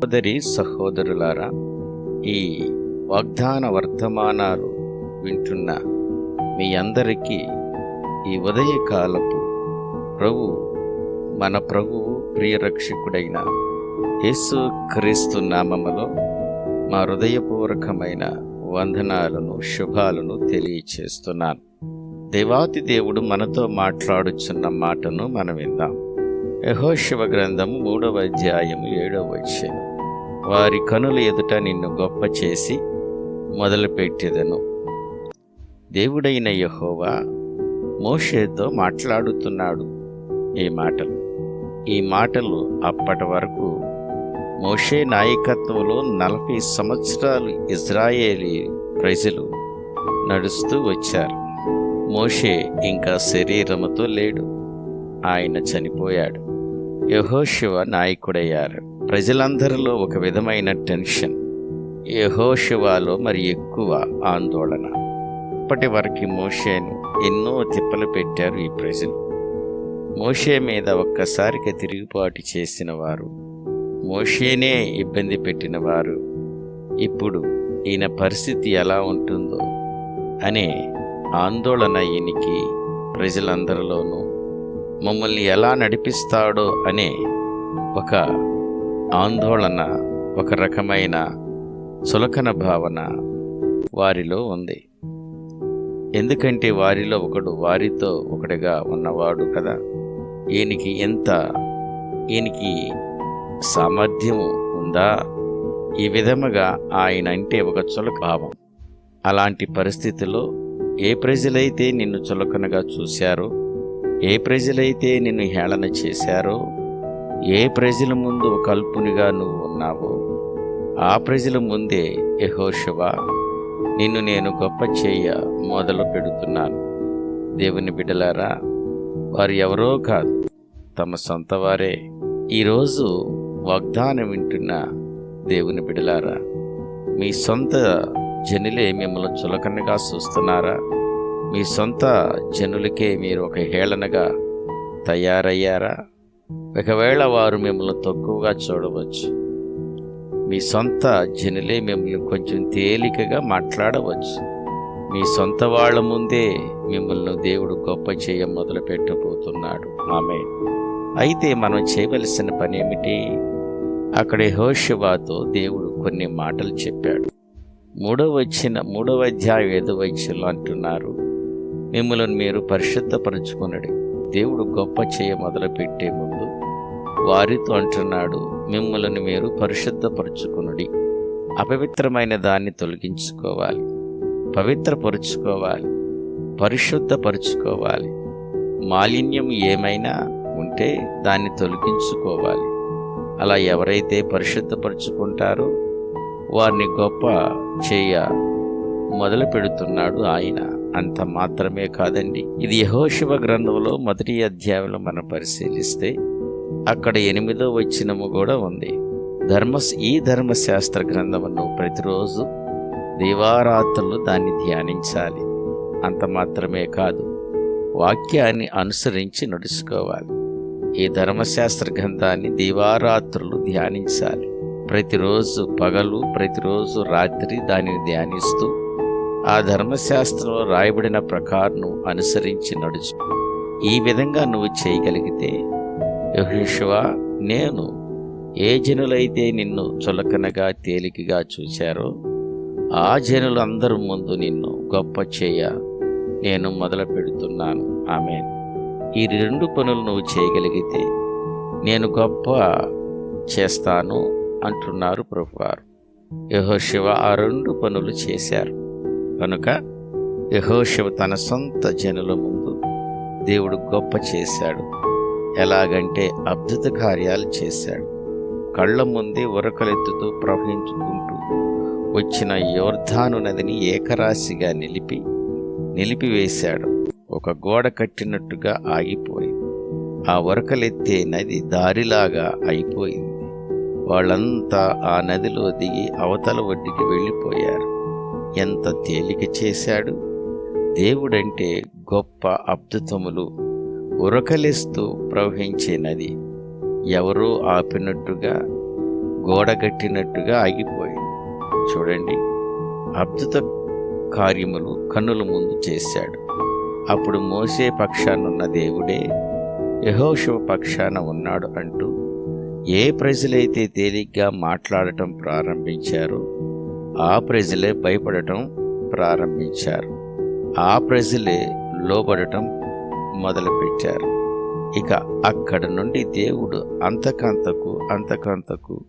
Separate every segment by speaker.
Speaker 1: సహోదరి సహోదరులారా ఈ వాగ్దాన వర్ధమానాలు వింటున్న మీ అందరికీ ఈ ఉదయకాలపు ప్రభు మన ప్రభు ప్రియరక్షకుడైన యేసు క్రీస్తు నామములో మా హృదయపూర్వకమైన వందనాలను శుభాలను తెలియచేస్తున్నాను. దేవాతి దేవుడు మనతో మాట్లాడుచున్న మాటను మనం విందాం. యహోశివ గ్రంథము మూడవ అధ్యాయము ఏడవ వచ్చాను వారి కనుల ఎదుట నిన్ను గొప్ప చేసి మొదలుపెట్టెదను. దేవుడైన యహోవా మోషేతో మాట్లాడుతున్నాడు ఈ మాటలు. ఈ మాటలు అప్పటి వరకు మోషే నాయకత్వంలో నలభై సంవత్సరాలు ఇజ్రాయేలీ ప్రజలు నడుస్తూ వచ్చారు. మోషే ఇంకా శరీరముతో లేడు. ఆయన చనిపోయాడు. యహోశివ నాయకుడయ్యారు. ప్రజలందరిలో ఒక విధమైన టెన్షన్ యహోశివాలో మరి ఎక్కువ ఆందోళన. అప్పటి వరకు మోషేను ఎన్నో తిప్పలు పెట్టారు ఈ ప్రజలు. మోషే మీద ఒక్కసారిగా తిరుగుబాటు చేసిన వారు మోషేనే ఇబ్బంది పెట్టిన వారు ఇప్పుడు ఈయన పరిస్థితి ఎలా ఉంటుందో అనే ఆందోళన ఈయనకి ప్రజలందరిలోనూ మమ్మల్ని ఎలా నడిపిస్తాడో అనే ఒక ఆందోళన ఒక రకమైన చులకన భావన వారిలో ఉంది. ఎందుకంటే వారిలో ఒకడు వారితో ఒకటిగా ఉన్నవాడు కదా. ఈయనకి ఎంత ఈయనకి సామర్థ్యం ఉందా? ఈ విధముగా ఆయన అంటే ఒక చులక భావం. అలాంటి పరిస్థితిలో ఏ ప్రజలైతే నిన్ను చులకనగా చూశారో ఏ ప్రజలైతే నిన్ను హేళన చేశారో ఏ ప్రజల ముందు ఒక అల్పునిగా నువ్వు ఉన్నావో ఆ ప్రజల ముందే యహోషవా నిన్ను నేను గొప్ప చేయ మొదలు పెడుతున్నాను. దేవుని బిడ్డలారా వారు ఎవరో కాదు తమ సొంత వారే. ఈరోజు వాగ్దానం వింటున్న దేవుని బిడలారా మీ సొంత జనులే మిమ్మల్ని చులకనగా చూస్తున్నారా? మీ సొంత జనులకే మీరు ఒక హేళనగా తయారయ్యారా? ఒకవేళ వారు మిమ్మల్ని తక్కువగా చూడవచ్చు. మీ సొంత జనులే మిమ్మల్ని కొంచెం తేలికగా మాట్లాడవచ్చు. మీ సొంత వాళ్ళ ముందే మిమ్మల్ని దేవుడు గొప్ప చేయ మొదలు పెట్టబోతున్నాడు ఆమె అయితే మనం చేయవలసిన పని ఏమిటి? అక్కడ హోషవాతో దేవుడు కొన్ని మాటలు చెప్పాడు. మూడవ వచ్చిన మూడవ అధ్యాయం ఏదో వచ్చలు అంటున్నారు మిమ్మల్ని మీరు పరిశుద్ధపరచుకునడి. దేవుడు గొప్ప చేయ మొదలుపెట్టే ముందు వారితో అంటున్నాడు మిమ్మల్ని మీరు పరిశుద్ధపరుచుకునుడి. అపవిత్రమైన దాన్ని తొలగించుకోవాలి. పవిత్రపరుచుకోవాలి. పరిశుద్ధపరుచుకోవాలి. మాలిన్యం ఏమైనా ఉంటే దాన్ని తొలగించుకోవాలి. అలా ఎవరైతే పరిశుద్ధపరుచుకుంటారో వారిని గొప్ప చేయ మొదలు పెడుతున్నాడు ఆయన. అంత మాత్రమే కాదండి. ఇది యహోశివ గ్రంథంలో మొదటి అధ్యాయంలో మనం పరిశీలిస్తే అక్కడ ఎనిమిదో వచ్చినము కూడా ఉంది. ధర్మ ఈ ధర్మశాస్త్ర గ్రంథమును ప్రతిరోజు దీవారాత్రులు దాన్ని ధ్యానించాలి. అంత మాత్రమే కాదు వాక్యాన్ని అనుసరించి నడుచుకోవాలి. ఈ ధర్మశాస్త్ర గ్రంథాన్ని దీవారాత్రులు ధ్యానించాలి. ప్రతిరోజు పగలు ప్రతిరోజు రాత్రి దానిని ధ్యానిస్తూ ఆ ధర్మశాస్త్రంలో రాయబడిన ప్రకారం అనుసరించి నడుచు. ఈ విధంగా నువ్వు చేయగలిగితే యహోషువా నేను ఏ జనులైతే నిన్ను చులకనగా తేలికగా చూశారో ఆ జనులందరి ముందు నిన్ను గొప్ప చేయ నేను మొదలు పెడుతున్నాను. ఆమె ఈ రెండు పనులు నువ్వు చేయగలిగితే నేను గొప్ప చేస్తాను అంటున్నారు ప్రభువారు. యహోశివ ఆ రెండు పనులు చేశారు. కనుక యహోశివ తన సొంత జనుల ముందు దేవుడు గొప్ప చేశాడు. ఎలాగంటే అద్భుత కార్యాలు చేశాడు. కళ్ళ ముందే ఉరకలెత్తుతూ ప్రవహించుకుంటూ వచ్చిన యోర్ధాను నదిని ఏకరాశిగా నిలిపి నిలిపివేశాడు. ఒక గోడ కట్టినట్టుగా ఆగిపోయింది. ఆ ఉరకలెత్తే నది దారిలాగా అయిపోయింది. వాళ్ళంతా ఆ నదిలో దిగి అవతల ఒడ్డుకి వెళ్ళిపోయారు. ఎంత తేలిక చేశాడు? దేవుడంటే గొప్ప అద్భుతములు ఉరకలిస్తూ ప్రవహించే నది ఎవరూ ఆపినట్టుగా గోడగట్టినట్టుగా ఆగిపోయింది. చూడండి అద్భుత కార్యములు కన్నుల ముందు చేశాడు. అప్పుడు మోసే పక్షానున్న దేవుడే యహోశివ పక్షాన ఉన్నాడు అంటూ ఏ ప్రజలైతే తేలిగ్గా మాట్లాడటం ప్రారంభించారో ఆ ప్రజలే భయపడటం ప్రారంభించారు. ఆ ప్రజలే లోబడటం మొదలుపెట్టారు. ఇక అక్కడ నుండి దేవుడు అంతకంతకు అంతకంతకు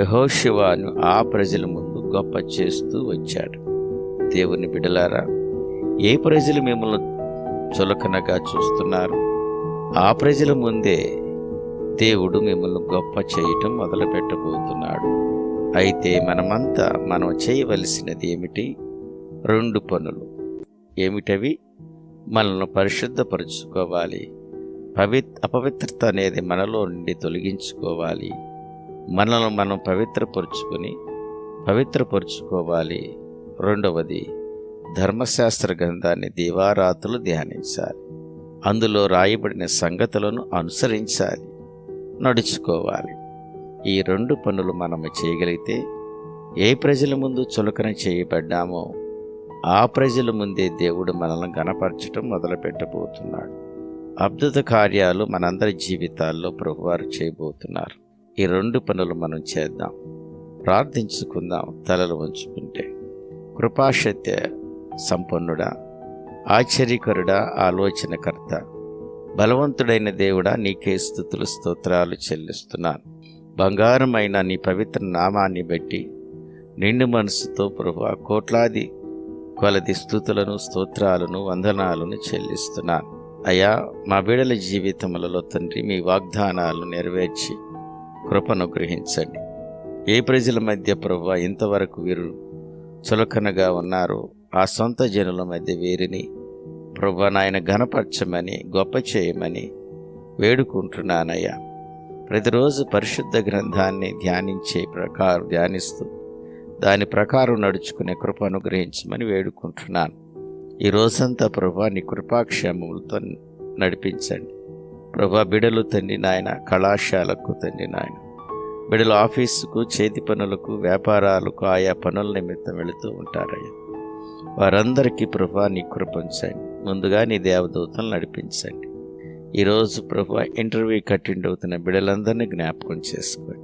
Speaker 1: యహోశివాను ఆ ప్రజల ముందు గొప్ప చేస్తూ వచ్చాడు. దేవుని బిడలారా ఏ ప్రజలు మిమ్మల్ని చులకనగా చూస్తున్నారు? ఆ ప్రజల ముందే దేవుడు మిమ్మల్ని గొప్ప చేయటం మొదలుపెట్టబోతున్నాడు. అయితే మనమంతా మనం చేయవలసినది ఏమిటి? రెండు పనులు. ఏమిటవి? మనల్ని పరిశుద్ధపరుచుకోవాలి. పవిత్ అపవిత్రత అనేది మనలో నుండి తొలగించుకోవాలి. మనల్ని మనం పవిత్రపరుచుకొని పవిత్రపరుచుకోవాలి. రెండవది ధర్మశాస్త్ర గ్రంథాన్ని దీవారాతులు ధ్యానించాలి. అందులో రాయబడిన సంగతులను అనుసరించాలి. నడుచుకోవాలి. ఈ రెండు పనులు మనము చేయగలిగితే ఏ ప్రజల ముందు చులకన చేయబడ్డామో ఆ ప్రజల ముందే దేవుడు మనల్ని గణపరచడం మొదలుపెట్టబోతున్నాడు. అద్భుత కార్యాలు మనందరి జీవితాల్లో ప్రభువారు చేయబోతున్నారు. ఈ రెండు పనులు మనం చేద్దాం. ప్రార్థించుకుందాం తలలు ఉంచుకుంటే కృపాశత్య సంపన్నుడా ఆశ్చర్యకరుడా ఆలోచనకర్త. బలవంతుడైన దేవుడా నీకే స్థుతులు స్తోత్రాలు చెల్లిస్తున్నాను. బంగారమైన నీ పవిత్ర నామాన్ని బట్టి నిండు మనసుతో ప్రభు కోట్లాది కొలది స్థుతులను స్తోత్రాలను వందనాలను చెల్లిస్తున్నాను. అయా మా బిడల జీవితములలో తండ్రి మీ వాగ్దానాలను నెరవేర్చి కృపను గ్రహించండి. ఏ ప్రజల మధ్య ప్రభు ఇంతవరకు వీరు చులకనగా ఉన్నారో ఆ సొంత జనుల మధ్య వీరిని ప్రభు నాయన ఘనపరచమని గొప్ప చేయమని వేడుకుంటున్నానయ్యా. ప్రతిరోజు పరిశుద్ధ గ్రంథాన్ని ధ్యానించే ప్రకారం ధ్యానిస్తూ దాని ప్రకారం నడుచుకునే కృప అనుగ్రహించమని వేడుకుంటున్నాను. ఈ రోజంతా ప్రభా నీ కృపాక్షేమములతో నడిపించండి. ప్రభా బిడలు తండ్రి నాయన కళాశాలకు తండ్రి నాయన. బిడలు ఆఫీసుకు చేతి పనులకు వ్యాపారాలకు ఆయా పనుల నిమిత్తం వెళుతూ ఉంటారయ్యా. వారందరికీ ప్రభా నీ కృపించండి ముందుగా నీ దేవదూతలు నడిపించండి. ఈరోజు ప్రభా ఇంటర్వ్యూ అటెండ్ అవుతున్న బిడలందరినీ జ్ఞాపకం చేసుకోండి.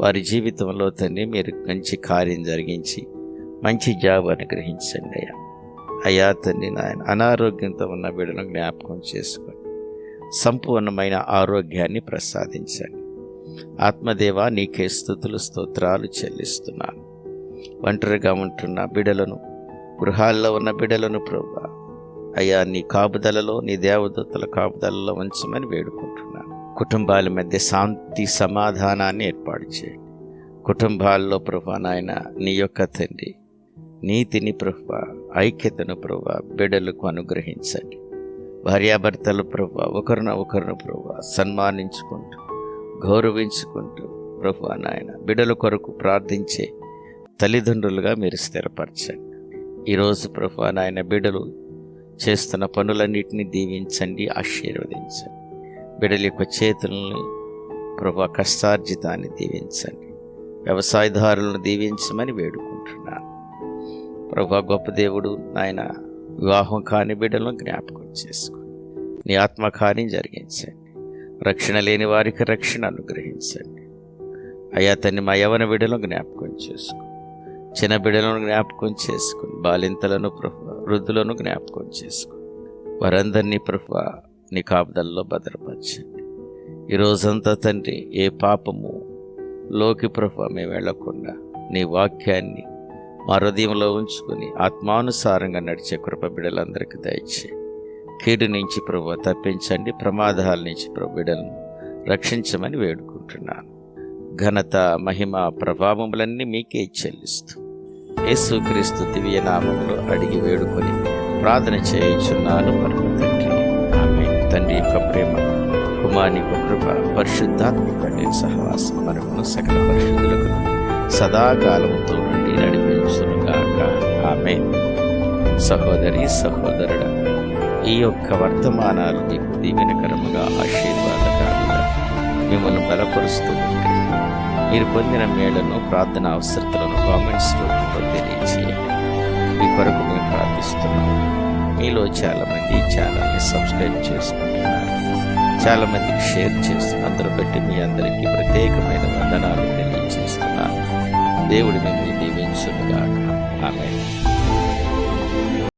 Speaker 1: వారి జీవితంలో తండ్రి మీరు మంచి కార్యం జరిగించి మంచి జాబ్ అనుగ్రహించండి అయ్యా. అయ్యా తండ్రి నాయన అనారోగ్యంతో ఉన్న బిడ్డను జ్ఞాపకం చేసుకొని సంపూర్ణమైన ఆరోగ్యాన్ని ప్రసాదించండి. ఆత్మదేవ నీకే స్థుతులు స్తోత్రాలు చెల్లిస్తున్నాను. ఒంటరిగా ఉంటున్న బిడలను గృహాల్లో ఉన్న బిడలను ప్రభు అయ్యా నీ కాపుదలలో నీ దేవదత్తుల కాపుదలలో ఉంచమని వేడుకుంటున్నాను. కుటుంబాల మధ్య శాంతి సమాధానాన్ని ఏర్పాటు చేయండి. కుటుంబాల్లో ప్రభా నాయన నీ యొక్క తండ్రి నీతిని ప్రభా ఐక్యతను ప్రభా బిడలకు అనుగ్రహించండి. భార్యాభర్తలు ప్రభా ఒకరిన ఒకరిని ప్రభా సన్మానించుకుంటూ గౌరవించుకుంటూ ప్రభా నాయన బిడల కొరకు ప్రార్థించే తల్లిదండ్రులుగా మీరు స్థిరపరచండి. ఈరోజు ప్రభా నాయన బిడలు చేస్తున్న పనులన్నిటిని దీవించండి ఆశీర్వదించండి. బిడ్డల యొక్క చేతులను ప్రభా కష్టార్జితాన్ని దీవించండి. వ్యవసాయదారులను దీవించమని వేడుకుంటున్నాను. ప్రభా గొప్ప దేవుడు నాయన వివాహం కాని బిడ్డలను జ్ఞాపకం చేసుకోండి. నీ ఆత్మకార్యం జరిగించండి. రక్షణ లేని వారికి రక్షణ అనుగ్రహించండి. అయ్యా తన్ని మా యవన బిడ్డలను జ్ఞాపకం చేసుకో. చిన్న బిడ్డలను జ్ఞాపకం చేసుకుని బాలింతలను ప్రభు వృద్ధులను జ్ఞాపకం చేసుకో. వారందరినీ ప్రభు నీ కాపుదల్లో భద్రపరచండి ఈ రోజంతా తండ్రి ఏ పాపము లోకి ప్రభు మేము వెళ్ళకుండా నీ వాక్యాన్ని మా హృదయంలో ఉంచుకుని ఆత్మానుసారంగా నడిచే కృప బిడలందరికీ దయచే. కీడు నుంచి ప్రభు తప్పించండి ప్రమాదాల నుంచి ప్రభు బిడలను రక్షించమని వేడుకుంటున్నాను. ఘనత మహిమ ప్రభావములన్నీ మీకే చెల్లిస్తూ యేసుక్రీస్తు దివ్యనామములు అడిగి వేడుకొని ప్రార్థన చేయించున్నాను. పరమ తండ్రి యొక్క ప్రేమ కుమారుని యొక్క కృప పరిశుద్ధాత్మిక తండ్రి సహవాసం మనకును సకల పరిశుద్ధులకు సదాకాలముతో నుండి నడిపించునుగాక ఆమె సహోదరి సహోదరుడ ఈ యొక్క వర్తమానాలు మీకు దీవెనకరముగా ఆశీర్వాదకరంగా మిమ్మల్ని బలపరుస్తూ ఉంటే మీరు పొందిన మేళ్ళను ప్రార్థన అవసరతలను కామెంట్స్ రూపంలో తెలియజేయండి మీ కొరకు మేము ప్రార్థిస్తున్నాము. మీలో చాలామంది ఈ ఛానల్ని సబ్స్క్రైబ్ చేసుకుంటున్నారు. చాలామందికి షేర్ చేస్తున్నారు అందరూ బట్టి మీ అందరికీ ప్రత్యేకమైన వందనాలు తెలియజేస్తున్నాను. దేవుడి మిమ్మల్ని దీవించునుగాక. ఆమె